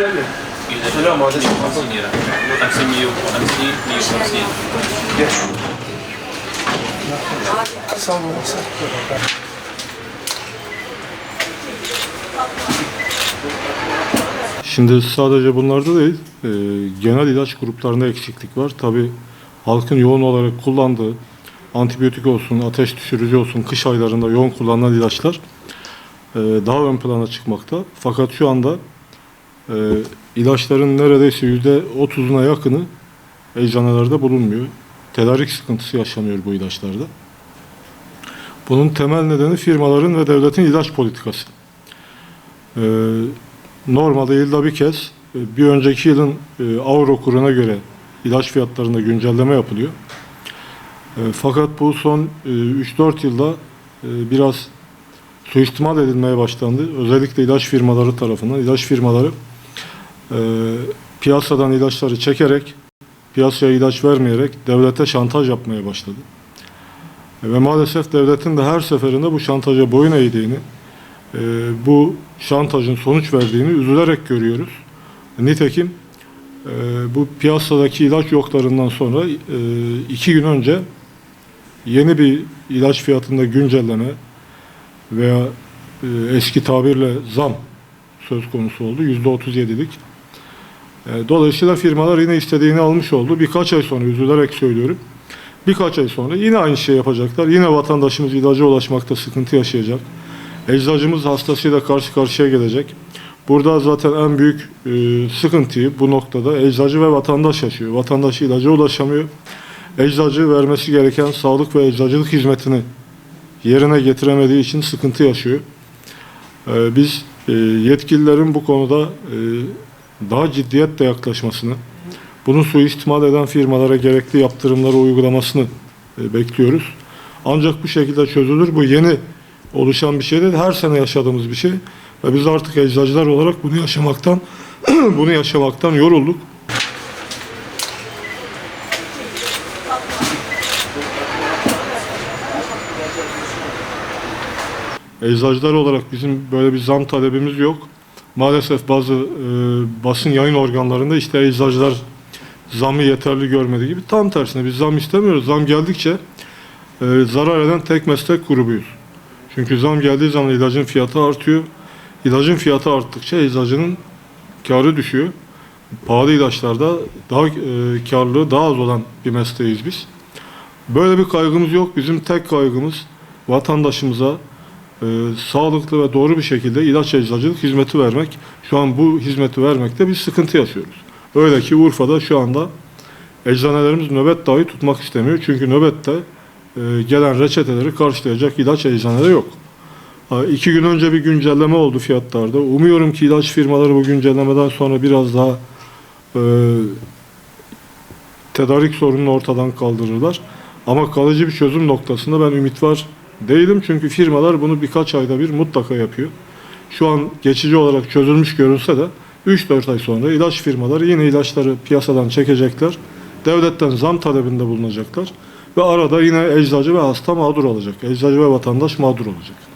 Selam aleyküm. 50 lira. Taksi 150, 150. Gel. Sağ olun. Sağ olun. Şimdi sadece bunlarda değil, e, genel ilaç gruplarında eksiklik var. Tabi halkın yoğun olarak kullandığı antibiyotik olsun, ateş düşürücü olsun, kış aylarında yoğun kullanılan ilaçlar e, daha ön plana çıkmakta. Fakat şu anda e, ilaçların neredeyse yüzde otuzuna yakını eczanelerde bulunmuyor. Tedarik sıkıntısı yaşanıyor bu ilaçlarda. Bunun temel nedeni firmaların ve devletin ilaç politikası. E, Normalde yılda bir kez e, bir önceki yılın e, avro kuruna göre ilaç fiyatlarında güncelleme yapılıyor. E, Fakat bu son e, 3-4 yılda e, biraz suistimal edilmeye başlandı. Özellikle ilaç firmaları tarafından. ilaç firmaları e, piyasadan ilaçları çekerek, piyasaya ilaç vermeyerek devlete şantaj yapmaya başladı. E, Ve maalesef devletin de her seferinde bu şantaja boyun eğdiğini, e, bu şantajın sonuç verdiğini üzülerek görüyoruz. Nitekim e, bu piyasadaki ilaç yoklarından sonra e, iki gün önce yeni bir ilaç fiyatında güncelleme veya e, eski tabirle zam söz konusu oldu. Yüzde otuz yedilik. E, dolayısıyla firmalar yine istediğini almış oldu. Birkaç ay sonra üzülerek söylüyorum. Birkaç ay sonra yine aynı şey yapacaklar. Yine vatandaşımız ilaca ulaşmakta sıkıntı yaşayacak. Eczacımız hastasıyla karşı karşıya gelecek. Burada zaten en büyük e, sıkıntıyı bu noktada eczacı ve vatandaş yaşıyor. Vatandaş ilaca ulaşamıyor. Eczacı vermesi gereken sağlık ve eczacılık hizmetini yerine getiremediği için sıkıntı yaşıyor. E, biz e, yetkililerin bu konuda e, daha ciddiyetle yaklaşmasını, bunu suistimal eden firmalara gerekli yaptırımları uygulamasını e, bekliyoruz. Ancak bu şekilde çözülür. Bu yeni oluşan bir şey değil. Her sene yaşadığımız bir şey. Ve biz artık eczacılar olarak bunu yaşamaktan bunu yaşamaktan yorulduk. Eczacılar olarak bizim böyle bir zam talebimiz yok. Maalesef bazı e, basın yayın organlarında işte eczacılar zamı yeterli görmediği gibi tam tersine biz zam istemiyoruz. Zam geldikçe e, zarar eden tek meslek grubuyuz. Çünkü zam geldiği zaman ilacın fiyatı artıyor. İlacın fiyatı arttıkça eczacının karı düşüyor. Pahalı ilaçlarda daha e, karlılığı daha az olan bir mesleğiz biz. Böyle bir kaygımız yok. Bizim tek kaygımız vatandaşımıza e, sağlıklı ve doğru bir şekilde ilaç eczacılık hizmeti vermek. Şu an bu hizmeti vermekte bir sıkıntı yaşıyoruz. Öyle ki Urfa'da şu anda eczanelerimiz nöbet dahi tutmak istemiyor. Çünkü nöbette e, gelen reçeteleri karşılayacak ilaç eczanede yok. Ha, İki gün önce bir güncelleme oldu fiyatlarda. Umuyorum ki ilaç firmaları bu güncellemeden sonra biraz daha e, tedarik sorununu ortadan kaldırırlar. Ama kalıcı bir çözüm noktasında ben ümit var değilim. Çünkü firmalar bunu birkaç ayda bir mutlaka yapıyor. Şu an geçici olarak çözülmüş görünse de 3-4 ay sonra ilaç firmaları yine ilaçları piyasadan çekecekler. Devletten zam talebinde bulunacaklar. Ve arada yine eczacı ve hasta mağdur olacak. Eczacı ve vatandaş mağdur olacak.